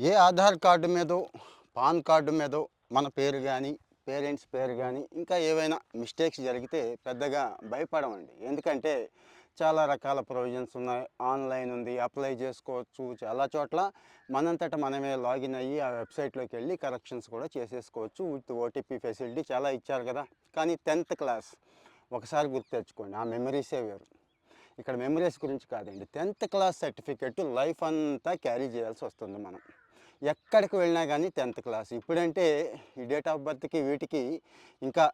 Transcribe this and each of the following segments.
ఏ Aadhaar card మీదో PAN card మీదో మన పేరు కానీ పేరెంట్స్ పేరు కానీ ఇంకా ఏవైనా మిస్టేక్స్ జరిగితే పెద్దగా భయపడమండి. ఎందుకంటే చాలా రకాల ప్రొవిజన్స్ ఉన్నాయి. ఆన్లైన్ ఉంది అప్లై చేసుకోవచ్చు చాలా చోట్ల మనంతట మనమే లాగిన్ అయ్యి ఆ వెబ్సైట్లోకి వెళ్ళి కరెక్షన్స్ కూడా చేసేసుకోవచ్చు విత్ ఓటీపీ ఫెసిలిటీ చాలా ఇచ్చారు కదా. కానీ టెన్త్ క్లాస్ ఒకసారి గుర్తు తెచ్చుకోండి ఆ మెమరీసే వేరు. ఇక్కడ మెమరీస్ గురించి కాదండి టెన్త్ క్లాస్ సర్టిఫికెట్ లైఫ్ అంతా క్యారీ చేయాల్సి వస్తుంది మనం. ఎక్కడికి వెళ్ళినా కానీ టెన్త్ క్లాస్. ఇప్పుడంటే ఈ డేట్ ఆఫ్ బర్త్కి వీటికి ఇంకా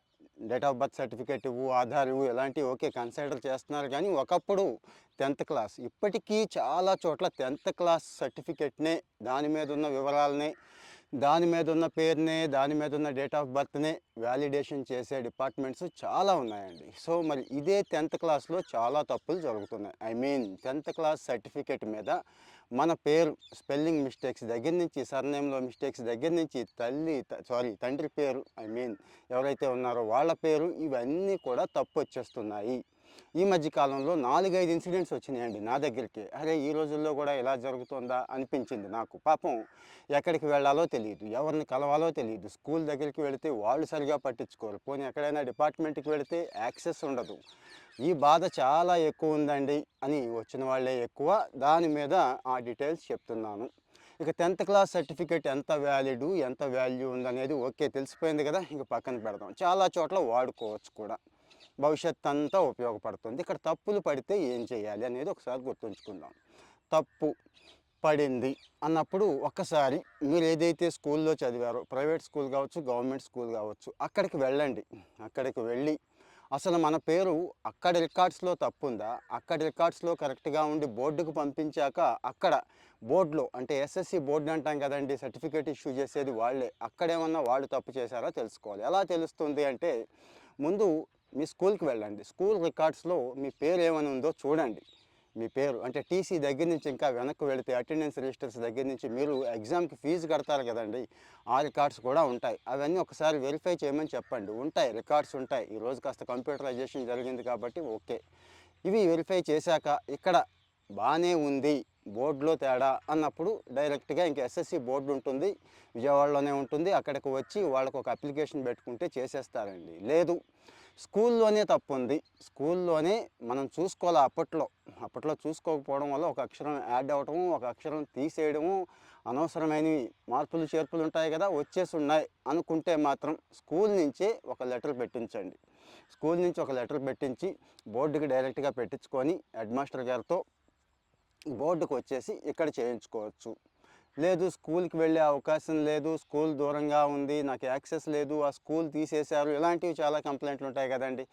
డేట్ ఆఫ్ బర్త్ సర్టిఫికేట్ ఇవ్వు ఆధార్ ఇవ్వు ఇలాంటివి ఓకే కన్సిడర్ చేస్తున్నారు కానీ ఒకప్పుడు టెన్త్ క్లాస్. ఇప్పటికీ చాలా చోట్ల టెన్త్ క్లాస్ సర్టిఫికెట్నే దాని మీద ఉన్న వివరాలనే దాని మీద ఉన్న పేరునే దాని మీద ఉన్న డేట్ ఆఫ్ బర్త్నే వ్యాలిడేషన్ చేసే డిపార్ట్మెంట్స్ చాలా ఉన్నాయండి. సో మరి ఇదే టెన్త్ క్లాస్లో చాలా తప్పులు జరుగుతున్నాయి. I mean tenth class certificate మీద మన పేరు స్పెల్లింగ్ మిస్టేక్స్ దగ్గర నుంచి సర్నేమ్లో మిస్టేక్స్ దగ్గర నుంచి తల్లి సారీ తండ్రి పేరు ఐ మీన్ ఎవరైతే ఉన్నారో వాళ్ళ పేరు ఇవన్నీ కూడా తప్పు వచ్చేస్తున్నాయి. ఈ మధ్య కాలంలో నాలుగైదు ఇన్సిడెంట్స్ వచ్చినాయండి నా దగ్గరికి. అరే ఈ రోజుల్లో కూడా ఇలా జరుగుతుందా అనిపించింది నాకు. పాపం ఎక్కడికి వెళ్ళాలో తెలియదు ఎవరిని కలవాలో తెలియదు. స్కూల్ దగ్గరికి వెళితే వాళ్ళు సరిగా పట్టించుకోరు. పోనీ ఎక్కడైనా డిపార్ట్మెంట్కి వెళితే యాక్సెస్ ఉండదు. ఈ బాధ చాలా ఎక్కువ ఉందండి అని వచ్చిన వాళ్ళే ఎక్కువ. దాని మీద ఆ డీటెయిల్స్ చెప్తున్నాను. ఇక టెన్త్ క్లాస్ సర్టిఫికేట్ ఎంత వ్యాలిడ్ ఎంత వాల్యూ ఉందనేది ఓకే తెలిసిపోయింది కదా. ఇక పక్కన పెడదాం. చాలా చోట్ల వాడుకోవచ్చు కూడా. భవిష్యత్ అంతా ఉపయోగపడుతుంది. ఇక్కడ తప్పులు పడితే ఏం చేయాలి అనేది ఒకసారి గుర్తుంచుకుందాం. తప్పు పడింది అన్నప్పుడు ఒక్కసారి మీరు ఏదైతే స్కూల్లో చదివారో ప్రైవేట్ స్కూల్ కావచ్చు గవర్నమెంట్ స్కూల్ కావచ్చు అక్కడికి వెళ్ళండి. అక్కడికి వెళ్ళి అసలు మన పేరు అక్కడ రికార్డ్స్లో తప్పు ఉందా అక్కడ రికార్డ్స్లో కరెక్ట్గా ఉండి బోర్డుకు పంపించాక అక్కడ బోర్డులో అంటే ఎస్ఎస్సి బోర్డు అంటాం కదండి సర్టిఫికేట్ ఇష్యూ చేసేది వాళ్ళే. అక్కడేమన్నా వాళ్ళు తప్పు చేశారో తెలుసుకోవాలి. ఎలా తెలుస్తుంది అంటే ముందు మీ స్కూల్కి వెళ్ళండి. స్కూల్ రికార్డ్స్లో మీ పేరు ఏమైనా ఉందో చూడండి. మీ పేరు అంటే టీసీ దగ్గర నుంచి ఇంకా వెనక్కి వెళితే అటెండెన్స్ రిజిస్టర్స్ దగ్గర నుంచి మీరు ఎగ్జామ్కి ఫీజు కడతారు కదండి. ఆ రికార్డ్స్ కూడా ఉంటాయి. అవన్నీ ఒకసారి వెరిఫై చేయమని చెప్పండి. ఉంటాయి. రికార్డ్స్ ఉంటాయి. ఈరోజు కాస్త కంప్యూటరైజేషన్ జరిగింది కాబట్టి ఓకే. ఇవి వెరిఫై చేశాక ఇక్కడ బాగానే ఉంది. బోర్డులో తేడా అన్నప్పుడు డైరెక్ట్గా ఇంకా ఎస్ఎస్సి బోర్డు ఉంటుంది. విజయవాడలోనే ఉంటుంది. అక్కడికి వచ్చి వాళ్ళకు ఒక అప్లికేషన్ పెట్టుకుంటే చేసేస్తారండి. లేదు. స్కూల్లోనే తప్పు ఉంది స్కూల్లోనే మనం చూసుకోవాలి అప్పట్లో. అప్పట్లో చూసుకోకపోవడం వల్ల ఒక అక్షరం యాడ్ అవ్వటము ఒక అక్షరం తీసేయడము అనవసరమైనవి. మార్పులు చేర్పులు ఉంటాయి కదా వచ్చేసి ఉన్నాయి అనుకుంటే మాత్రం స్కూల్ నుంచే ఒక లెటర్ పెట్టించండి. స్కూల్ నుంచి ఒక లెటర్ పెట్టించి బోర్డుకి డైరెక్ట్గా పెట్టించుకొని హెడ్ మాస్టర్ గారితో బోర్డుకు వచ్చేసి ఇక్కడ చేయించుకోవచ్చు. లేదు స్కూల్కి వెళ్ళే అవకాశం లేదు స్కూల్ దూరంగా ఉంది నాకు యాక్సెస్ లేదు ఆ స్కూల్ తీసేశారు ఇలాంటివి చాలా కంప్లైంట్లు ఉంటాయి కదండి.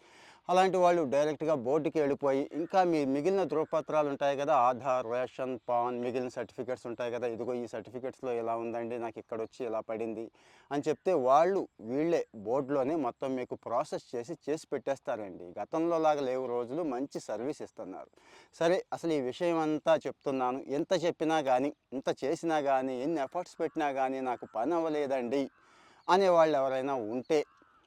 అలాంటి వాళ్ళు డైరెక్ట్గా బోర్డుకి వెళ్ళిపోయి ఇంకా మీ మిగిలిన ధృవపత్రాలు ఉంటాయి కదా ఆధార్ రేషన్ పాన్ మిగిలిన సర్టిఫికెట్స్ ఉంటాయి కదా ఇదిగో ఈ సర్టిఫికెట్స్లో ఇలా ఉందండి నాకు ఇక్కడ వచ్చి ఇలా పడింది అని చెప్తే వాళ్ళు వీళ్ళే బోర్డులోనే మొత్తం మీకు ప్రాసెస్ చేసి చేసి పెట్టేస్తారండి. గతంలో లాగా లేవు రోజులు మంచి సర్వీస్ ఇస్తున్నారు. సరే అసలు ఈ విషయం అంతా చెప్తున్నాను. ఎంత చెప్పినా కానీ ఇంత చేసినా కానీ ఎన్ని ఎఫర్ట్స్ పెట్టినా కానీ నాకు పని అవ్వలేదండి అనేవాళ్ళు ఎవరైనా ఉంటే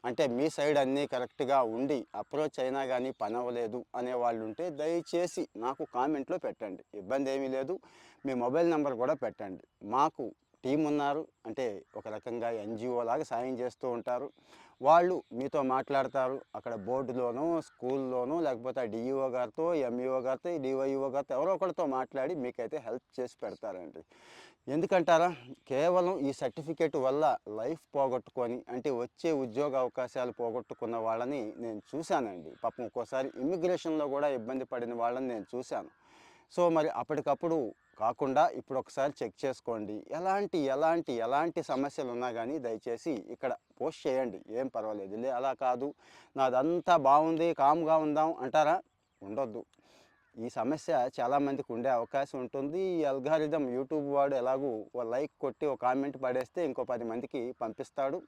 అంటే మీ సైడ్ అన్నీ కరెక్ట్గా ఉండి అప్రోచ్ అయినా కానీ పని అవ్వలేదు అనే వాళ్ళు ఉంటే దయచేసి నాకు కామెంట్లో పెట్టండి. ఇబ్బంది ఏమీ లేదు. మీ మొబైల్ నెంబర్ కూడా పెట్టండి. మాకు టీం ఉన్నారు అంటే ఒక రకంగా ఎన్జిఓ లాగా సాయం చేస్తూ ఉంటారు. వాళ్ళు మీతో మాట్లాడతారు. అక్కడ బోర్డులోనూ స్కూల్లోనూ లేకపోతే డిఈఓ గారితో ఎంఈఓ గారితో డివైఓ గారితో ఎవరో ఒకరితో మాట్లాడి మీకైతే హెల్ప్ చేసి పెడతారండి. ఎందుకంటారా? కేవలం ఈ సర్టిఫికేట్ వల్ల లైఫ్ పోగొట్టుకొని అంటే వచ్చే ఉద్యోగ అవకాశాలు పోగొట్టుకున్న వాళ్ళని నేను చూశానండి. పాపం ఒక్కోసారి ఇమ్మిగ్రేషన్లో కూడా ఇబ్బంది పడిన వాళ్ళని నేను చూశాను. సో మరి అప్పటికప్పుడు కాకుండా ఇప్పుడు ఒకసారి చెక్ చేసుకోండి. ఎలాంటి ఎలాంటి ఎలాంటి సమస్యలు ఉన్నా కానీ దయచేసి ఇక్కడ పోస్ట్ చేయండి. ఏం పర్వాలేదు. లే అలా కాదు. నాదంతా బాగుంది కామ్గా ఉందాం అంటారా? ఉండొద్దు. ఈ సమస్య చాలామందికి ఉండే అవకాశం ఉంటుంది. ఈ అల్గారిథం యూట్యూబ్ వాడు ఎలాగూ ఓ లైక్ కొట్టి ఒక కామెంట్ పడేస్తే ఇంకో పది మందికి పంపిస్తాడు.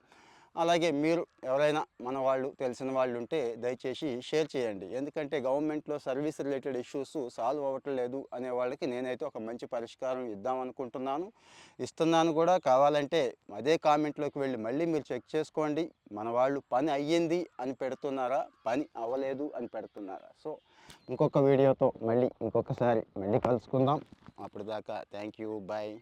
అలాగే మీరు ఎవరైనా మన వాళ్ళు తెలిసిన వాళ్ళు ఉంటే దయచేసి షేర్ చేయండి. ఎందుకంటే గవర్నమెంట్లో సర్వీస్ రిలేటెడ్ ఇష్యూస్ సాల్వ్ అవ్వట్లేదు అనే వాళ్ళకి నేనైతే ఒక మంచి పరిష్కారం ఇద్దాం అనుకుంటున్నాను. ఇస్తున్నాను కూడా. కావాలంటే అదే కామెంట్లోకి వెళ్ళి మళ్ళీ మీరు చెక్ చేసుకోండి. మన వాళ్ళు పని అయ్యింది అని పెడుతున్నారా? పని అవ్వలేదు అని పెడుతున్నారా? సో ఇంకొక వీడియోతో మళ్ళీ ఇంకొకసారి మళ్ళీ కలుసుకుందాం. అప్పుడు దాకా థ్యాంక్ యూ. బాయ్.